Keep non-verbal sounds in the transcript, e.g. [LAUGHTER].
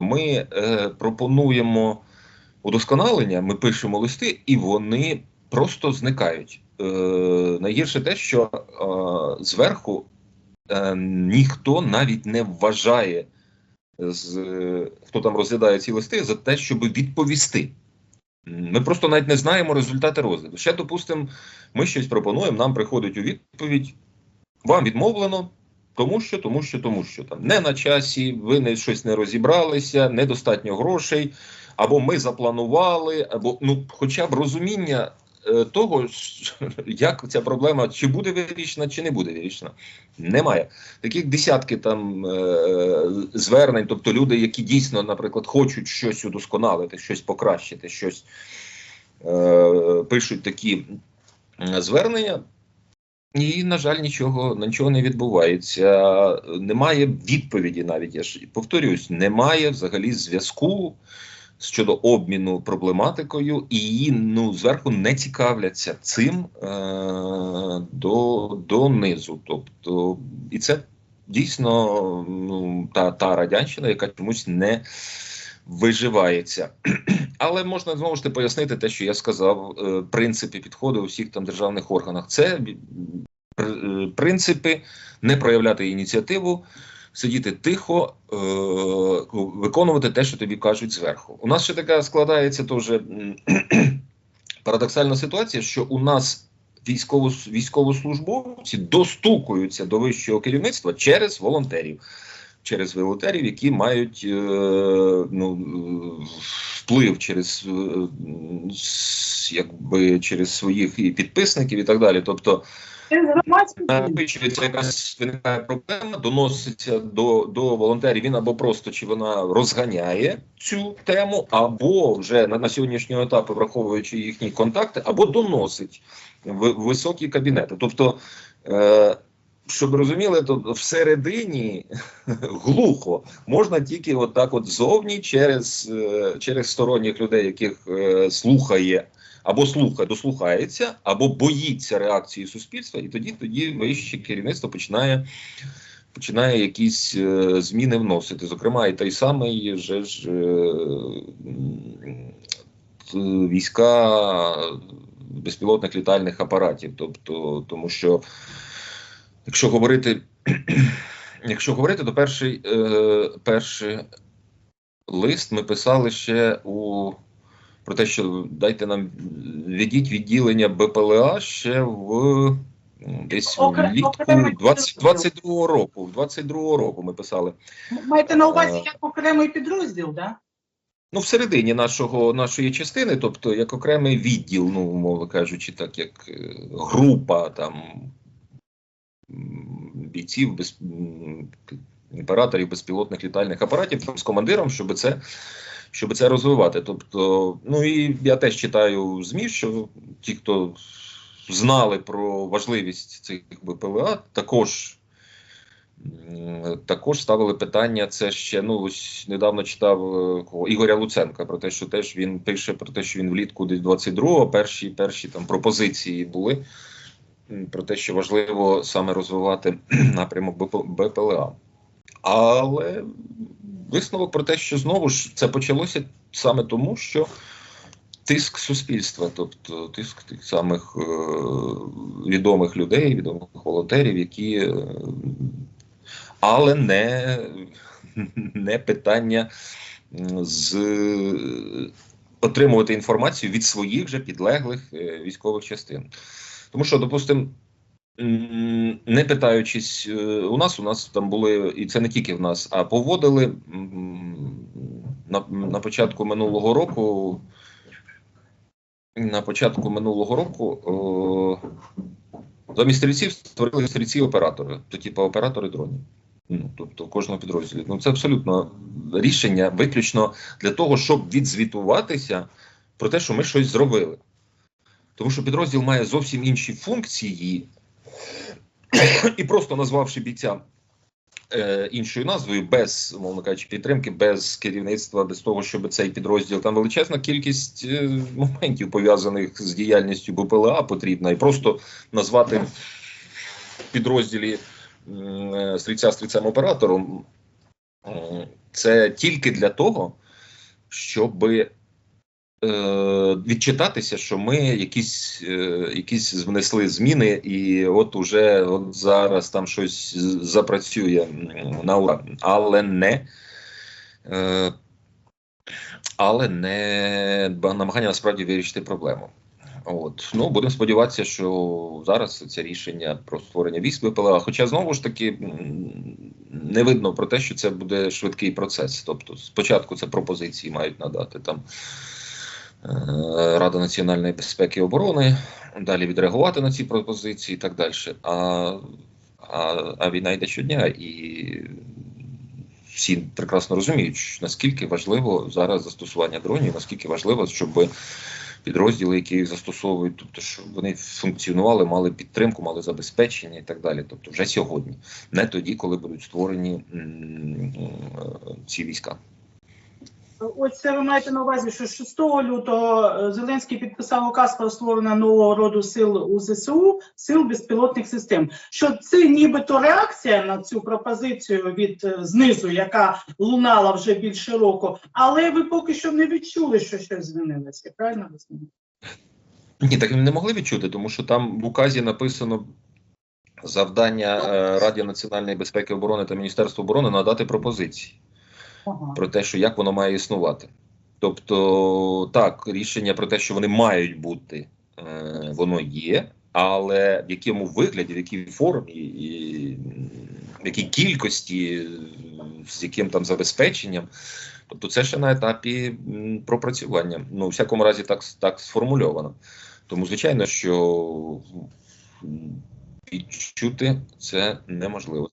Ми е, пропонуємо удосконалення, ми пишемо листи, і вони просто зникають. Е, найгірше те, що е, зверху е, ніхто навіть не вважає, з, е, хто там розглядає ці листи, за те, щоб відповісти. Ми просто навіть не знаємо результати розгляду. Ще, допустимо, ми щось пропонуємо, нам приходить у відповідь: вам відмовлено, тому що, тому що, тому що там не на часі, ви не щось не розібралися, недостатньо грошей, або ми запланували, або ну, хоча б розуміння е, того, [LAUGHS] як ця проблема чи буде вирішена, чи не буде вирішена. Немає. Таких десятки там е, звернень, тобто люди, які дійсно, наприклад, хочуть щось удосконалити, щось покращити, щось е, пишуть такі звернення. І, на жаль, нічого, нічого не відбувається. Немає відповіді навіть. Я ж повторюсь, немає взагалі зв'язку щодо обміну проблематикою, і її ну зверху не цікавляться цим е- до, донизу. Тобто, і це дійсно ну, та, та радянщина, яка чомусь не виживається. [CLEARS THROAT] Але можна знову ж таки пояснити те, що я сказав, е, принципи підходу у всіх там державних органах. Це е, принципи не проявляти ініціативу, сидіти тихо, е, виконувати те, що тобі кажуть зверху. У нас ще така складається теж [CLEARS THROAT] парадоксальна ситуація, що у нас військово, військовослужбовці достукуються до вищого керівництва через волонтерів. Через волонтерів, які мають е, ну, вплив через, е, якби, через своїх і підписників і так далі. Тобто Це якась виникає проблема, доноситься до, до волонтерів. Він або просто чи вона розганяє цю тему, або вже на, на сьогоднішнього етапу, враховуючи їхні контакти, або доносить в, в високі кабінети. Тобто, е, щоб розуміли, то всередині [LAUGHS] глухо можна тільки отак, от зовні, через, е, через сторонніх людей, яких е, слухає або слухає, дослухається, або боїться реакції суспільства, і тоді тоді вище керівництво починає. Починає якісь е, зміни вносити. Зокрема, і той самий же ж е, війська безпілотних літальних апаратів. Тобто, тому що, якщо говорити, [CLEARS THROAT] якщо говорити, то перший, е, перший лист ми писали ще у про те, що дайте нам ведіть відділення БПЛА ще в десь Окре- влітку окремий 20, підрозділ. 22 року. 22 року ми писали. Маєте на увазі Е. як окремий підрозділ, да? Ну, всередині нашого нашої частини, тобто як окремий відділ, ну умовно кажучи, так як е, група там бійців без операторів безпілотних літальних апаратів з командиром, щоб це. Щоб це розвивати. Тобто, ну і я теж читаю ЗМІ, що ті, хто знали про важливість цих БПЛА, також, також ставили питання. Це ще ну ось недавно читав е, Ігоря Луценка про те, що теж він пише про те, що він влітку десь 22-го перші перші там пропозиції були про те, що важливо саме розвивати [CLEARS THROAT] напрямок БПЛА. Але висновок про те, що знову ж це почалося саме тому, що тиск суспільства, тобто тиск тих самих е, відомих людей, відомих волонтерів, які. Е, але не, [LAUGHS] не питання з отримувати інформацію від своїх же підлеглих е, військових частин. Тому що, допустимо, Не питаючись, е, у нас у нас там були, і це не тільки в нас, а поводили на, на початку минулого року. На початку минулого року о, замість стрільців створили стрільці оператори, то типу оператори дронів. Ну, тобто кожного підрозділу. Ну це абсолютно рішення виключно для того, щоб відзвітуватися про те, що ми щось зробили. Тому що підрозділ має зовсім інші функції, і просто назвавши бійця е, іншою назвою, без, мовно кажучи, підтримки, без керівництва, без того, щоб цей підрозділ там величезна кількість е, моментів пов'язаних з діяльністю БПЛА потрібна, і просто назвати в підрозділі е, стрільця стрільцем оператором Е, Це тільки для того, щоб відчитатися, що ми якісь, е, якісь внесли зміни, і от уже от зараз там щось запрацює на ура. Але не. Е, але не намагання насправді вирішити проблему. От ну будемо сподіватися, що зараз це рішення про створення військ ВПЛА. Хоча знову ж таки не видно про те, що це буде швидкий процес. Тобто, спочатку це пропозиції мають надати там е, Рада національної безпеки і оборони, далі відреагувати на ці пропозиції і так далі. А, а, а війна йде щодня і. Всі прекрасно розуміють, наскільки важливо зараз застосування дронів, наскільки важливо, щоб підрозділи, які їх застосовують, тобто щоб вони функціонували, мали підтримку, мали забезпечення і так далі. Тобто, вже сьогодні, не тоді, коли будуть створені е, ці війська. Ось це ви маєте на увазі, що 6 лютого е, Зеленський підписав указ про створення нового роду сил у ЗСУ, сил безпілотних систем. Що це нібито реакція на цю пропозицію від е, знизу, яка лунала вже більше року, але ви поки що не відчули, що щось змінилося. Правильно розумію? Ні, так не могли відчути, тому що там в указі написано завдання е, Раді національної безпеки і оборони та Міністерства оборони надати пропозиції. Ага. про те, що як воно має існувати. Тобто, так, рішення про те, що вони мають бути, е, воно є, але в якому вигляді, в якій формі, і в якій кількості, з яким там забезпеченням. Тобто, це ще на етапі пропрацювання. Ну, у всякому разі, так, так сформульовано. Тому, звичайно, що відчути це неможливо.